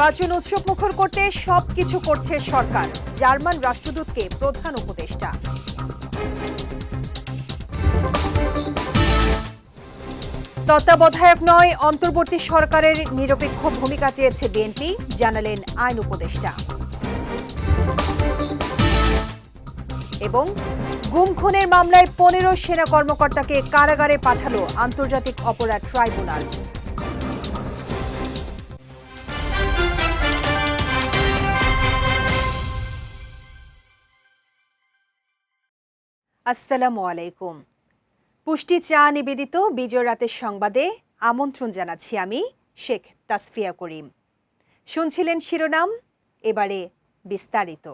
নির্বাচন উৎসব মুখর করতে সবকিছু করছে সরকার। জার্মান রাষ্ট্রদূতকে প্রধান উপদেষ্টা। তত্ত্বাবধায়ক নয়, অন্তর্বর্তী সরকারের নিরপেক্ষ ভূমিকা চেয়েছে বিএনপি, জানালেন আইন উপদেষ্টা। এবং গুম খুনের মামলায় পনেরো সেনা কর্মকর্তাকে কারাগারে পাঠালো আন্তর্জাতিক অপরাধ ট্রাইব্যুনাল। আসসালামু আলাইকুম। পুষ্টি চা নিবেদিত বিজয় রাতের সংবাদে আমন্ত্রণ জানাচ্ছি আমি শেখ তাসফিয়া করিম। শুনছিলেন শিরোনাম, এবারে বিস্তারিত।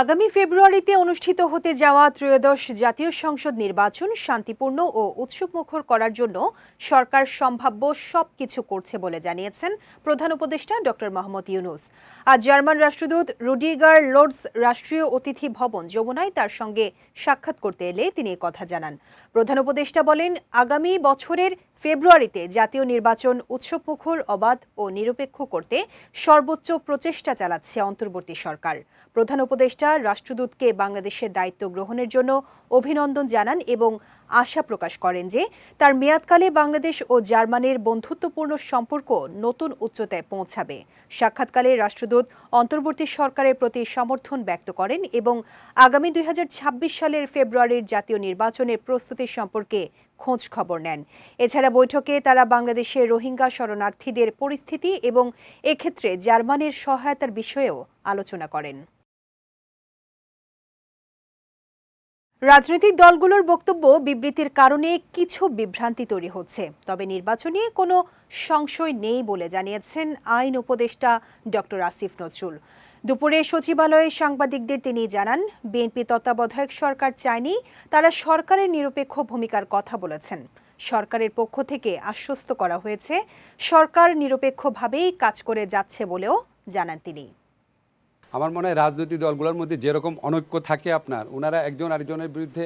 আগামী ফেব্রুয়ারিতে অনুষ্ঠিত হতে যাওয়া ত্রয়োদশ জাতীয় সংসদ নির্বাচন শান্তিপূর্ণ ও উৎসবমুখর করার জন্য সরকার সম্ভাব্য সবকিছু করছে বলে জানিয়েছেন প্রধান উপদেষ্টা ডক্টর মোহাম্মদ ইউনুস। আজ জার্মান রাষ্ট্রদূত রুডিগার লোডস রাষ্ট্রীয় অতিথি ভবন যমুনায় তার সঙ্গে সাক্ষাৎ করতে এলে তিনি কথা জানান। প্রধান উপদেষ্টা বলেন, আগামী বছরের ফেব্রুয়ারিতে জাতীয় নির্বাচন উৎসবমুখর অবাধ ও নিরপেক্ষ করতে সর্বোচ্চ প্রচেষ্টা চালাচ্ছে অন্তর্বর্তী সরকার। প্রধান উপদেষ্টা রাষ্ট্রদূতকে বাংলাদেশের দায়িত্ব গ্রহণের জন্য অভিনন্দন জানান এবং আশা প্রকাশ করেন যে তার মেয়াদকালে বাংলাদেশ ও জার্মানির বন্ধুত্বপূর্ণ সম্পর্ক নতুন উচ্চতায় পৌঁছাবে। সাক্ষাৎকালে রাষ্ট্রদূত অন্তর্বর্তী সরকারের প্রতি সমর্থন ব্যক্ত করেন এবং আগামী দুই হাজার ছাব্বিশ সালের ফেব্রুয়ারির জাতীয় নির্বাচনের প্রস্তুতি সম্পর্কে খোঁজ খবর নেন। এছাড়া বৈঠকে তারা বাংলাদেশের রোহিঙ্গা শরণার্থীদের পরিস্থিতি এবং এক্ষেত্রে জার্মানির সহায়তার বিষয়েও আলোচনা করেন। রাজনৈতিক দলগুলোর বক্তব্য বিবৃতির কারণে কিছু বিভ্রান্তি তৈরি হচ্ছে। তবে নির্বাচন কোনো সংশয় নেই বলে জানিয়েছেন আইন উপদেষ্টা ডক্টর আসিফ নজরুল। দুপুরে সচিবালয়ে সাংবাদিকদের তিনি জানান, বিএনপি তত্ত্বাবধায়ক সরকার চায়নি, তারা সরকারের নিরপেক্ষ ভূমিকার কথা বলেছেন। সরকারের পক্ষ থেকে আশ্বস্ত করা হয়েছে, সরকার নিরপেক্ষভাবেই কাজ করে যাচ্ছে বলেও জানান তিনি। আমার মনে হয় রাজনৈতিক দলগুলোর মধ্যে যেরকম অনৈক্য থাকে আপনার ওনারা একজন আরেকজনের বিরুদ্ধে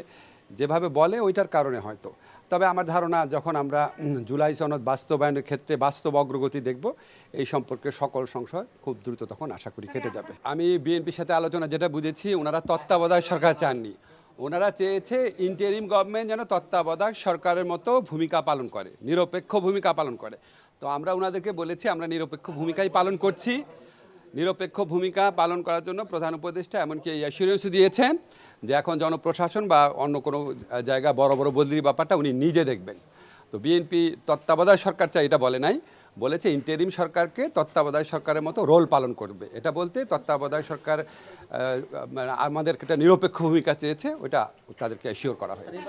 যেভাবে বলে ওইটার কারণে হয়তো। তবে আমার ধারণা যখন আমরা জুলাই সনদ বাস্তবায়নের ক্ষেত্রে বাস্তব অগ্রগতি দেখব, এই সম্পর্কে সকল সংশয় খুব দ্রুত তখন আশা করি কেটে যাবে। আমি বিএনপির সাথে আলোচনা যেটা বুঝেছি ওনারা তত্ত্বাবধায়ক সরকার চাননি। ওনারা চেয়েছে ইন্টারিম গভর্নমেন্ট যেন তত্ত্বাবধায়ক সরকারের মতো ভূমিকা পালন করে, নিরপেক্ষ ভূমিকা পালন করে। তো আমরা ওনাদেরকে বলেছি, আমরা নিরপেক্ষ ভূমিকাই পালন করছি। নিরপেক্ষ ভূমিকা পালন করার জন্য প্রধান উপদেষ্টা, এমনকি এই অ্যাসুরেন্স দিয়েছেন যে এখন জনপ্রশাসন বা অন্য কোনো জায়গা বড় বড় বদলির ব্যাপারটা উনি নিজে দেখবেন। তো বিএনপি তত্ত্বাবধায়ক সরকার চাই, এটা বলে নাই। বলেছে ইন্টারিম সরকারকে তত্ত্বাবধায়ক সরকারের মতো রোল পালন করবে। এটা বলতে তত্ত্বাবধায়ক সরকার মানে আমাদেরকে একটা নিরপেক্ষ ভূমিকা চেয়েছে, ওটা তাদেরকে অ্যাসিওর করা হয়েছে।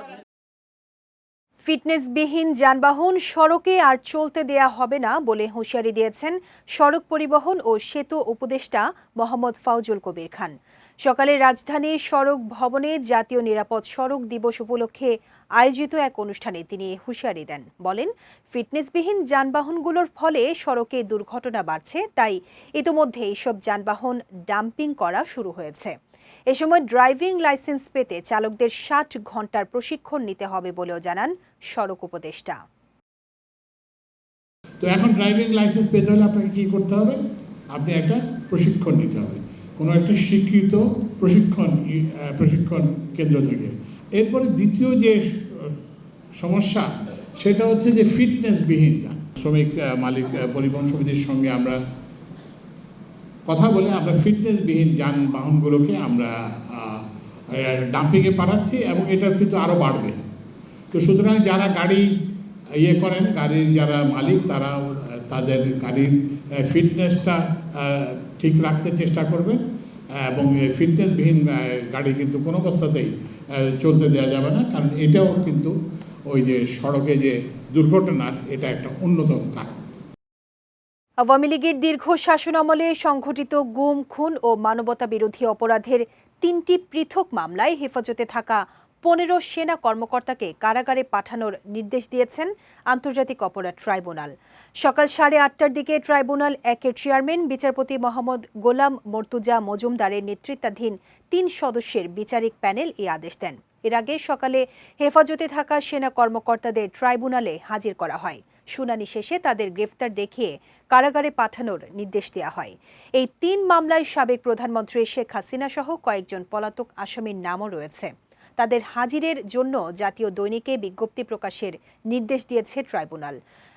ফিটনেসবিহীন যানবাহন সড়কে আর চলতে দেয়া হবে না বলে হুঁশিয়ারি দিয়েছেন সড়ক পরিবহন ও সেতু উপদেষ্টা মোহাম্মদ ফাউজুল কবির খান। সকালে রাজধানীর সড়ক ভবনে জাতীয় নিরাপদ সড়ক দিবস উপলক্ষে আয়োজিত এক অনুষ্ঠানে তিনি হুঁশিয়ারি দেন। বলেন, ফিটনেসবিহীন যানবাহনগুলোর ফলে সড়কে দুর্ঘটনা বাড়ছে, তাই ইতোমধ্যে এইসব যানবাহন ডাম্পিং করা শুরু হয়েছে। এ সময় ড্রাইভিং লাইসেন্স পেতে চালকদের ষাট ঘণ্টার প্রশিক্ষণ নিতে হবে বলেও জানান সড়ক উপদেষ্টা। তো এখন ড্রাইভিং লাইসেন্স পেতে হলে আপনাকে করতে হবে? আপনি একটা প্রশিক্ষণ নিতে হবে। কোনো একটা স্বীকৃত প্রশিক্ষণ প্রশিক্ষণ কেন্দ্র থেকে। এরপরে দ্বিতীয় যে সমস্যা, সেটা হচ্ছে যে ফিটনেসবিহীন যান শ্রমিক মালিক পরিবহন সমিতির সঙ্গে আমরা কথা বলে আমরা ফিটনেসবিহীন যানবাহনগুলোকে আমরা ডাম্পিংয়ে পাঠাচ্ছি এবং এটা কিন্তু আরও বাড়বে। তো সুতরাং যারা গাড়ি ইয়ে করেন, গাড়ির যারা মালিক, তারা তাদের গাড়ির ফিটনেসটা ঠিক রাখতে চেষ্টা করবেন এবং ফিটনেসবিহীন গাড়ি কিন্তু কোনো অবস্থাতেই চলতে দেওয়া যাবে না। কারণ এটাও কিন্তু ওই যে সড়কে যে দুর্ঘটনার, এটা একটা অন্যতম কারণ। আওয়ামী লীগের দীর্ঘ শাসনামলে সংঘটিত গুম, খুন ও মানবতা বিরোধী অপরাধের তিনটি পৃথক মামলায় হেফাজতে থাকা পনেরো সেনা কর্মকর্তাকে কারাগারে পাঠানোর নির্দেশ দিয়েছেন আন্তর্জাতিক অপরাধ ট্রাইব্যুনাল। সকাল সাড়ে আটটার দিকে ট্রাইব্যুনাল একের চেয়ারম্যান, বিচারপতি মোহাম্মদ গোলাম মর্তুজা মজুমদারের নেতৃত্বাধীন তিন সদস্যের বিচারিক প্যানেল এই আদেশ দেন। এর আগে সকালে হেফাজতে থাকা সেনা কর্মকর্তাদের ট্রাইব্যুনালে হাজির করা হয়। শুনানি শেষে তাদের গ্রেফতার দেখিয়ে কারাগারে পাঠানোর নির্দেশ দেওয়া হয়। এই তিন মামলায় সাবেক প্রধানমন্ত্রী শেখ হাসিনা সহ কয়েকজন পলাতক আসামির নামও রয়েছে। তাদের হাজিরের জন্য জাতীয় দৈনিকে বিজ্ঞপ্তি প্রকাশের নির্দেশ দিয়েছে ট্রাইব্যুনাল।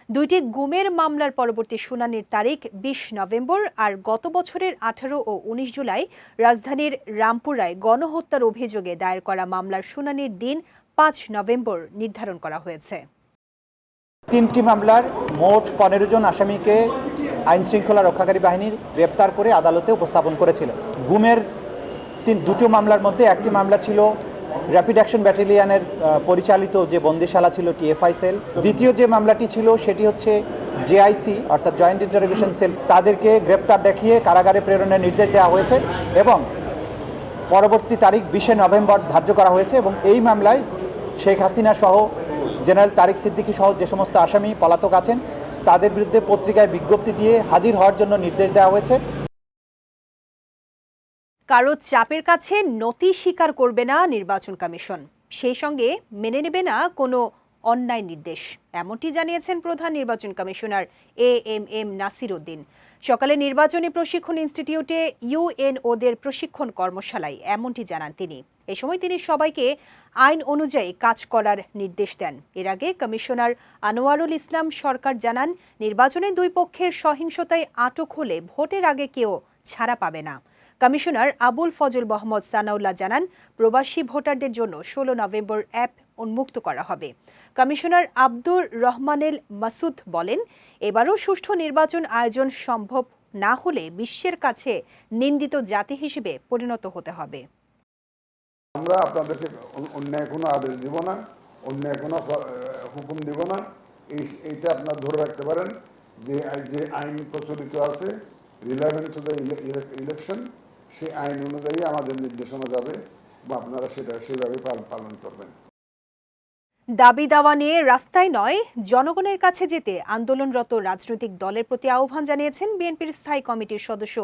দুইটি গুমের মামলার পরবর্তী শুনানির তারিখ বিশ নভেম্বর আর গত বছরের আঠারো ও উনিশ জুলাই রাজধানীর রামপুরায় গণহত্যার অভিযোগে দায়ের করা মামলার শুনানির দিন পাঁচ নভেম্বর নির্ধারণ করা হয়েছে। তিনটি মামলার মোট পনেরো জন আসামিকে আইন শৃঙ্খলা রক্ষাকারী বাহিনী গ্রেপ্তার করে আদালতে উপস্থাপন করেছিল। গুমের তিন, দুটো মামলার মধ্যে একটি মামলা ছিল র্যাপিড অ্যাকশন ব্যাটালিয়ানের পরিচালিত যে বন্দিশালা ছিল, টিএফআই সেল। দ্বিতীয় যে মামলাটি ছিল, সেটি হচ্ছে জেআইসি অর্থাৎ জয়েন্ট ইন্টারোগেশন সেল। তাদেরকে গ্রেপ্তার দেখিয়ে কারাগারে প্রেরণের নির্দেশ দেওয়া হয়েছে এবং পরবর্তী তারিখ বিশে নভেম্বর ধার্য করা হয়েছে এবং এই মামলায় শেখ হাসিনা সহ জেনারেল তারিক সিদ্দিকী সহ যে সমস্ত আসামি পলাতক আছেন, তাদের বিরুদ্ধে পত্রিকায় বিজ্ঞপ্তি দিয়ে হাজির হওয়ার জন্য নির্দেশ দেওয়া হয়েছে। কারও চাপের কাছে নতি স্বীকার করবে না নির্বাচন কমিশন। সেই সঙ্গে মেনে নেবে না কোনো অন্যায় নির্দেশ, এমনটি জানিয়েছেন প্রধান নির্বাচন commissioner A M M Nasir Uddin সকালে নির্বাচনী প্রশিক্ষণ ইনস্টিটিউটে ইউএনওদের প্রশিক্ষণ কর্মশালায়, এমনটি জানান তিনি। এ সময় তিনি সবাইকে আইন অনুযায়ী কাজ করার নির্দেশ দেন। এর আগে কমিশনার আনোয়ারুল ইসলাম সরকার জানান, নির্বাচনে দুই পক্ষের সহিংসতায় আটক হলে ভোটের আগে কেউ ছাড়া পাবে না। কমিশনার আবুল ফজল মোহাম্মদ সানাউল্লাহ জানান, প্রবাসী ভোটারদের জন্য ষোলো নভেম্বর অ্যাপ উন্মুক্ত করা হবে। কমিশনার আব্দুর রহমানেল মাসুদ বলেন, এবারও সুষ্ঠু নির্বাচন আয়োজন সম্ভব না হলে বিশ্বের কাছে নিন্দিত জাতি হিসেবে পরিণত হতে হবে। আমরা আপনাদেরকে অন- অন্যায় কোনো আদেশ দিব না, অন্যায় কোনো হুকুম দিব না। এই, এইটা আপনারা ধরে রাখতে পারেন যে যে আইন প্রচলিত আছে রিলেভেন্ট টু দ্য ইলেকশন সেই আইন অনুযায়ী আমাদের নির্দেশনা যাবে বা আপনারা সেটা সেভাবে পালন করবেন। দাবি দাওয়া নিয়ে রাস্তায় নয়, জনগণের কাছে যেতে আন্দোলনরত রাজনৈতিক দলের প্রতি আহ্বান জানিয়েছেন বিএনপির স্থায়ী কমিটির সদস্য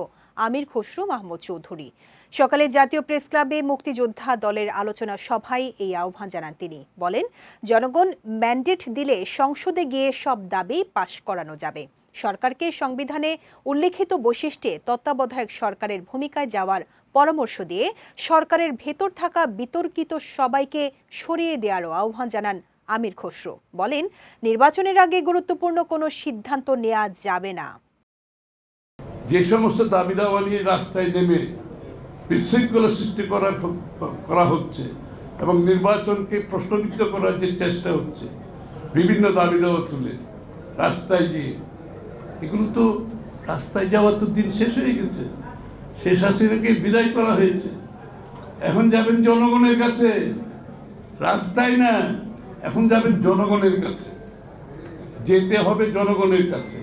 আমির খসরু, মাহমুদ চৌধুরী। সকালে জাতীয় প্রেস ক্লাবে মুক্তিযোদ্ধা দলের আলোচনা সভায় এই আহ্বান জানান তিনি। বলেন, জনগণ ম্যান্ডেট দিলে সংসদে গিয়ে সব দাবি পাশ করানো যাবে। সরকারকে সংবিধানে উল্লেখিত বৈশিষ্ট্যে তত্ত্বাবধায়ক সরকারের ভূমিকায় যাওয়ার পরামর্শ দিয়ে সরকারের ভেতর থাকা বিতর্কিত সবাইকে সরিয়ে দেওয়ারও আহ্বান জানান আমির খসরু। বলেন, নির্বাচনের আগে গুরুত্বপূর্ণ কোনো সিদ্ধান্ত নেওয়া যাবে না। যে সমস্ত দাবি দাওয়া নিয়ে রাস্তায় নেমে বিশৃঙ্খলা সৃষ্টি করা করা হচ্ছে এবং নির্বাচনকে প্রশ্নবিদ্ধ করার যে চেষ্টা হচ্ছে, বিভিন্ন দাবি দাওয়া তুলে রাস্তায় গিয়ে, এগুলো তো রাস্তায় যাওয়ার তো দিন শেষ হয়ে গেছে। শেষ হাসিনাকে বিদায় করা হয়েছে। এখন যাবেন জনগণের কাছে। রাস্তায় না, এখন যাবেন জনগণের কাছে। যেতে হবে জনগণের কাছে।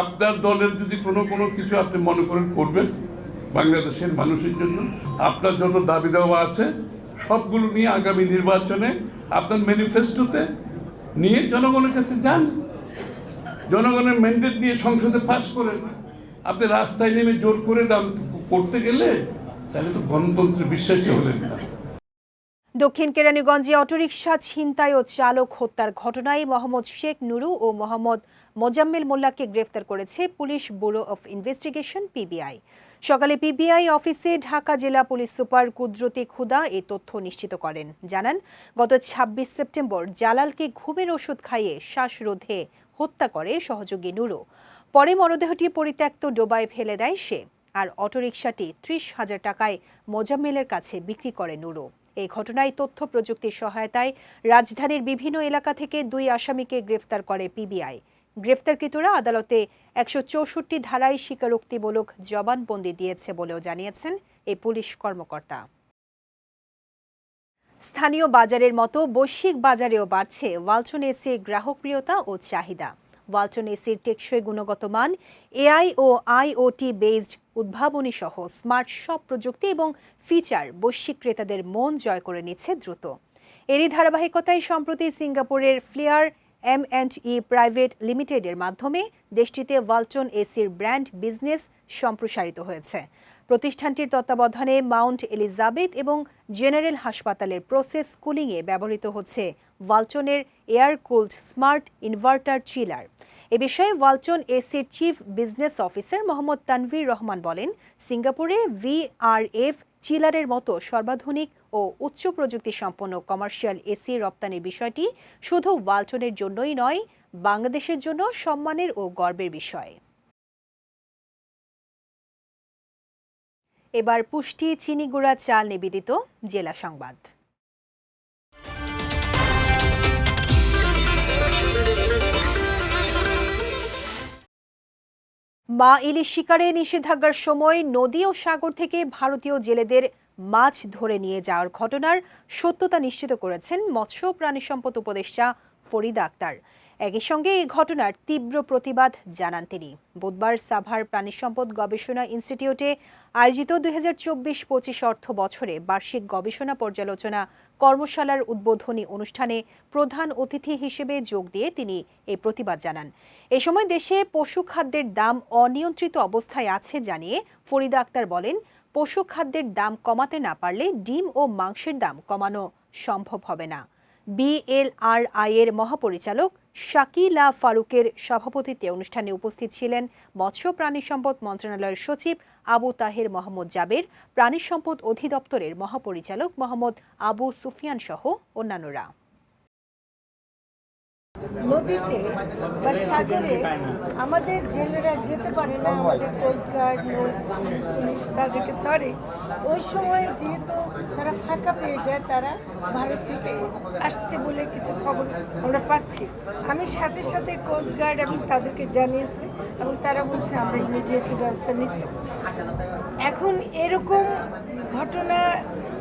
আপনার দলের যদি কোনো কোনো কিছু আপনি মনে করেন করবেন বাংলাদেশের মানুষের জন্য, আপনার যত দাবি দেওয়া আছে, সবগুলো নিয়ে আগামী নির্বাচনে আপনার ম্যানিফেস্টোতে নিয়ে জনগণের কাছে যান। জনগণের ম্যান্ডেট নিয়ে সংসদে পাশ করেন। আপনি রাস্তায় নেমে জোর করে দাম করতে গেলে তাহলে তো গণতন্ত্রে বিশ্বাসী হলেন না। দক্ষিণ কেরানীগঞ্জে অটোরিকশা ছিনতাই ও চালক হত্যার ঘটনায় মোহাম্মদ শেখ নুরু ও মোহাম্মদ মোজাম্মেল মোল্লাকে গ্রেফতার করেছে police bureau of investigation, PBI. সকালে পিবিআই অফিসে ঢাকা জেলা পুলিশ সুপার কুদরতি খুদা এ তথ্য নিশ্চিত করেন। জানান, গত ২৬ সেপ্টেম্বর জালালকে ঘুমের ওষুধ খাইয়ে শ্বাসরোধে হত্যা করে সহযোগী নুরু। পরে মরদেহটি পরিত্যক্ত ডোবায় ফেলে দেয় সে। আর অটোরিকশাটি ত্রিশ হাজার টাকায় মোজাম্মেলের কাছে বিক্রি করে নুরু। এই ঘটনায় তথ্য প্রযুক্তির সহায়তায় রাজধানীর বিভিন্ন এলাকা থেকে দুই আসামিকে গ্রেফতার করে পিবিআই। গ্রেফতারকৃতরা আদালতে একশো চৌষট্টি ধারায় স্বীকারোক্তিমূলক জবানবন্দি দিয়েছে বলেও জানিয়েছেন এই পুলিশ কর্মকর্তা। স্থানীয় বাজারের মতো বৈশ্বিক বাজারেও বাড়ছে ওয়ালটন এসির গ্রাহকপ্রিয়তা ও চাহিদা। ওয়ালটন এসির টেকসই গুণগত মান, এআই ও আইওটি বেসড উদ্ভাবনী সহ স্মার্ট সব প্রযুক্তি এবং ফিচার বৈশ্বিক ক্রেতাদের মন জয় করে নিচ্ছে দ্রুত। এরই ধারাবাহিকতায় সম্প্রতি সিঙ্গাপুরের flair M and E private লিমিটেডের মাধ্যমে দেশটিতে ওয়ালটন এসির ব্র্যান্ড বিজনেস সম্প্রসারিত হয়েছে। প্রতিষ্ঠানটির তত্ত্বাবধানে মাউন্ট এলিজাবেথ এবং জেনারেল হাসপাতালের প্রসেস কুলিংয়ে ব্যবহৃত হচ্ছে ওয়ালটনের air cooled smart inverter chiller. এ বিষয়ে ওয়ালচন এসির chief business officer Mohammad Tanvir Rahman বলেন, সিঙ্গাপুরে ভিআরএফ চিলারের মতো সর্বাধুনিক ও উচ্চ প্রযুক্তি সম্পন্ন কমার্শিয়াল এসি রপ্তানির বিষয়টি শুধু ওয়ালটনের জন্যই নয়, বাংলাদেশের জন্য সম্মানের ও গর্বের বিষয়। এবার পুষ্টি, চিনিগুড়া, চাল নিবেদিত জেলা সংবাদ। মা ইলিশ শিকারে নিষেধাজ্ঞার সময় নদী ও সাগর থেকে ভারতীয় জেলেদের মাছ ধরে নিয়ে যাওয়ার ঘটনার সত্যতা নিশ্চিত করেছেন মৎস্য প্রাণী সম্পদ উপদেষ্টা ফরিদা আক্তার। একই সঙ্গে এই ঘটনার তীব্র প্রতিবাদ জানান তিনি। বুধবার সাভার প্রাণী সম্পদ গবেষণা ইনস্টিটিউটে আয়োজিত দুই হাজার চব্বিশ পঁচিশ অর্থ বছরে বার্ষিক গবেষণা পর্যালোচনা কর্মশালার উদ্বোধনী অনুষ্ঠানে প্রধান অতিথি হিসেবে যোগ দিয়ে তিনি এই প্রতিবাদ জানান। এ সময় দেশে পশু খাদ্যের দাম অনিয়ন্ত্রিত অবস্থায় আছে জানিয়ে ফরিদা আক্তার বলেন, পশু খাদ্যের দাম কমাতে না পারলে ডিম ও মাংসের দাম কমানো সম্ভব হবে না। বিএলআরআই এর মহাপরিচালক শাকিলা ফারুকের সভাপতিত্বে অনুষ্ঠানে উপস্থিত ছিলেন মৎস্য প্রাণী সম্পদ মন্ত্রণালয়ের সচিব আবু তাহের মোহাম্মদ জাবের, প্রাণী সম্পদ অধিদপ্তরের মহাপরিচালক মোহাম্মদ আবু সুফিয়ান সহ অন্যান্যরা। নদীতে বা সাগরে আমাদের জেলেরা যেতে পারে না, আমাদের কোস্টগার্ড পুলিশ তাদেরকে ধরে। ওই সময় যেহেতু তারা ফাঁকা পেয়ে যায়, তারা ভারত থেকে আসছে বলে কিছু খবর আমরা পাচ্ছি। আমি সাথে সাথে কোস্টগার্ড এবং তাদেরকে জানিয়েছি এবং তারা বলছে, আমরা ইমিডিয়েটলি ব্যবস্থা নিচ্ছি। এখন এরকম ঘটনা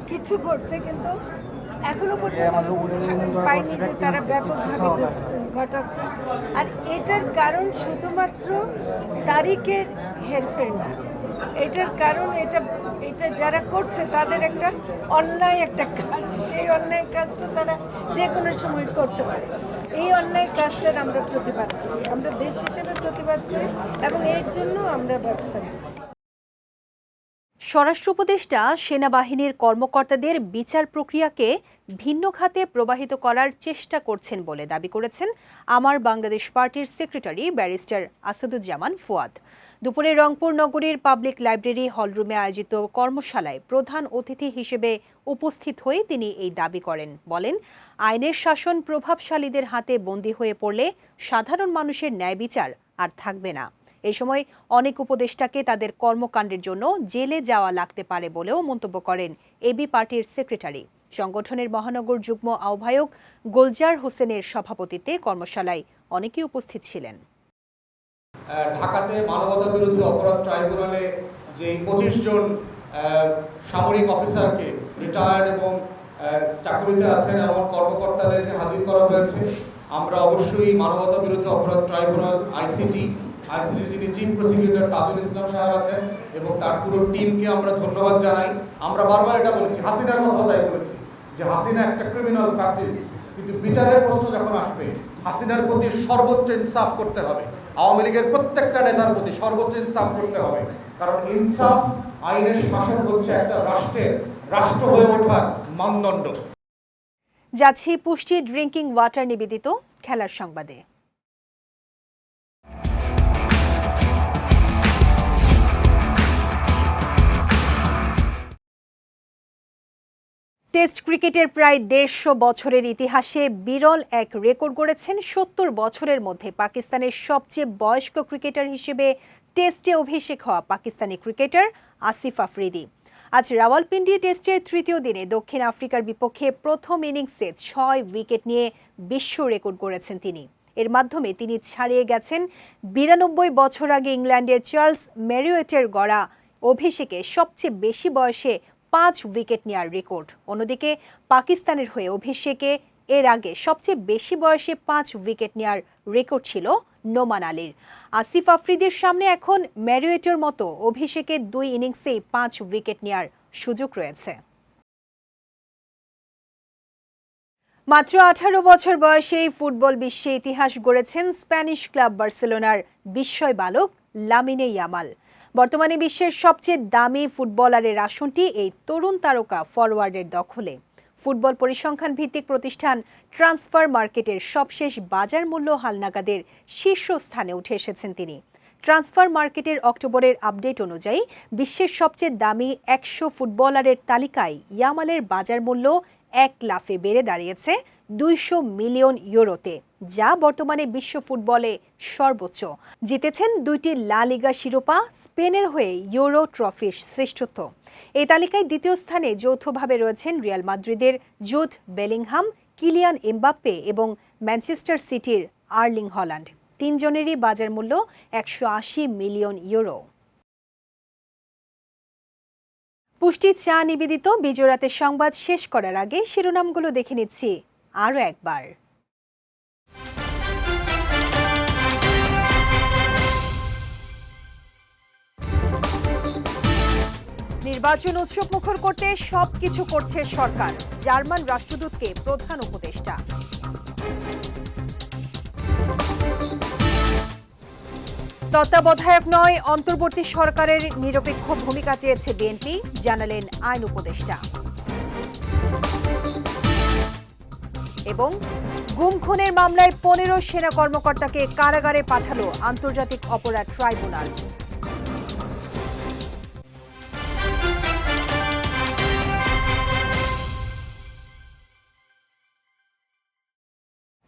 কিছু ঘটছে কিন্তু এখনও পর্যন্ত পাইনি যে তারা ব্যাপকভাবে ঘটাচ্ছে। আর এটার কারণ শুধুমাত্র তারিখের হেরফের না। এটার কারণ এটা এটা যারা করছে তাদের একটা অন্যায় একটা কাজ। সেই অন্যায় কাজ তো তারা যে কোনো সময় করতে পারে। এই অন্যায় কাজটার আমরা প্রতিবাদ করি। আমরা দেশ হিসেবে প্রতিবাদ করি এবং এর জন্য আমরা ব্যবস্থা নিচ্ছি। স্বরাষ্ট্র উপদেষ্টা সেনাবাহিনীর কর্মকর্তাদের বিচার প্রক্রিয়াকে ভিন্ন খাতে প্রবাহিত করার চেষ্টা করছেন বলে দাবি করেছেন আমার বাংলাদেশ পার্টির সেক্রেটারি ব্যারিস্টার আসাদুজ্জামান ফুয়াদ। দুপুরে রংপুর নগরীর পাবলিক লাইব্রেরি হলরুমে আয়োজিত কর্মশালায় প্রধান অতিথি হিসেবে উপস্থিত হয়ে তিনি এই দাবি করেন। বলেন, আইনের শাসন প্রভাবশালীদের হাতে বন্দী হয়ে পড়লে সাধারণ মানুষের ন্যায় বিচার আর থাকবে না। এই সময় অনেক উপদেষ্টাকে তাদের কর্মকাণ্ডের জন্য জেলে যাওয়া লাগতে পারে বলেও মন্তব্য করেন এবি পার্টির সেক্রেটারি। সংগঠনের মহানগর যুগ্ম আহ্বায়ক গোলজার হোসেনের সভাপতিত্বে কর্মশালায় অনেকেই উপস্থিত ছিলেন। ঢাকাতে মানবতা বিরোধী অপরাধ ট্রাইব্যুনালে যে পঁচিশ জন সামরিক অফিসারকে রিটায়ার্ড এবং চাকরিতে আছেন এমন কর্মকর্তাদেরকে হাজির করা হয়েছে, আমরা অবশ্যই মানবতা বিরোধী অপরাধ ট্রাইব্যুনাল, আইসিটি আইসিটির যিনি চিফ প্রসিকিউটর তাজুল ইসলাম সাহেব আছেন এবং তার পুরো টিমকে আমরা ধন্যবাদ জানাই। আমরা বারবার এটা বলেছি, হাসিনার তাই বলেছি যে হাসিনা একটা ক্রিমিনাল ফ্যাসিস্ট কিন্তু বিচারের প্রশ্ন যখন আসবে, হাসিনার প্রতি সর্বোচ্চ ইনসাফ করতে হবে। আওয়ামী লীগের প্রত্যেকটা নেতার প্রতি সর্বোচ্চ ইনসাফ করতে হবে। কারণ ইনসাফ আইনের শাসন হচ্ছে একটা রাষ্ট্রের, রাষ্ট্র হয়ে ওঠার মানদণ্ড। যাচ্ছি পুষ্টি ড্রিঙ্কিং ওয়াটার নিবেদিত খেলার সংবাদে। টেস্ট ক্রিকেটের প্রায় দেড়শো বছরের ইতিহাসে বিরল এক রেকর্ড গড়েছেন সত্তর বছরের মধ্যে পাকিস্তানের সবচেয়ে বয়স্ক ক্রিকেটার হিসেবে টেস্টে অভিষেক হওয়া পাকিস্তানি ক্রিকেটার আসিফ আফ্রিদি। আজ রাওয়ালপিন্ডি টেস্টের তৃতীয় দিনে দক্ষিণ আফ্রিকার বিপক্ষে প্রথম ইনিংসে ছয় উইকেট নিয়ে বিশ্ব রেকর্ড গড়েছেন তিনি। এর মাধ্যমে তিনি ছাড়িয়ে গেছেন বিরানব্বই বছর আগে ইংল্যান্ডের চার্লস ম্যারিওয়েটের গড়া অভিষেকে সবচেয়ে বেশি বয়সে পাঁচ উইকেট নেওয়ার রেকর্ড। অন্যদিকে পাকিস্তানের হয়ে অভিষেকে এর আগে সবচেয়ে বেশি বয়সে পাঁচ উইকেট নেওয়ার রেকর্ড ছিল নোমান আলীর। আসিফ আফ্রিদির সামনে এখন ম্যারিওয়েটের মতো অভিষেকের দুই ইনিংসেই পাঁচ উইকেট নেওয়ার সুযোগ রয়েছে। মাত্র আঠারো বছর বয়সেই ফুটবল বিশ্বে ইতিহাস গড়েছেন স্প্যানিশ ক্লাব বার্সেলোনার বিস্ময় বালক লামিনে ইয়ামাল। বর্তমানে বিশ্বের সবচেয়ে দামি ফুটবলারের আসনটি এই তরুণ তারকা ফরওয়ার্ডের দখলে। ফুটবল পরিসংখ্যান ভিত্তিক প্রতিষ্ঠান ট্রান্সফার মার্কেটের সবশেষ বাজার মূল্য হালনাগাদের শীর্ষস্থানে উঠে এসেছেন তিনি। ট্রান্সফার মার্কেটের অক্টোবরের আপডেট অনুযায়ী বিশ্বের সবচেয়ে দামি একশো ফুটবলারের তালিকায় ইয়ামালের বাজার মূল্য এক লাফে বেড়ে দাঁড়িয়েছে দুইশো মিলিয়ন ইউরোতে। যা বর্তমানে বিশ্ব ফুটবলে সর্বোচ্চ। জিতেছেন দুইটি লা লিগা শিরোপা, স্পেনের হয়ে ইউরো ট্রফির শ্রেষ্ঠত্ব। এই তালিকায় দ্বিতীয় স্থানে যৌথভাবে রয়েছেন রিয়াল মাদ্রিদের জুড বেলিংহাম, কিলিয়ান এমবাপ্পে এবং ম্যানচেস্টার সিটির আর্লিং হল্যান্ড। তিনজনেরই বাজার মূল্য একশো আশি মিলিয়ন ইউরো। পুষ্টি চা নিবেদিত বিজয়রাতের সংবাদ শেষ করার আগে শিরোনামগুলো দেখে নিচ্ছি আরও একবার। নির্বাচন উৎসব মুখর করতে সবকিছু করছে সরকার। জার্মান রাষ্ট্রদূতকে প্রধান উপদেষ্টা। তত্ত্বাবধায়ক নয়, অন্তর্বর্তী সরকারের নিরপেক্ষ ভূমিকা চেয়েছে বিএনপি, জানালেন আইন উপদেষ্টা। এবং গুম খুনের মামলায় পনেরো সেনা কর্মকর্তাকে কারাগারে পাঠালো আন্তর্জাতিক অপরাধ ট্রাইব্যুনাল।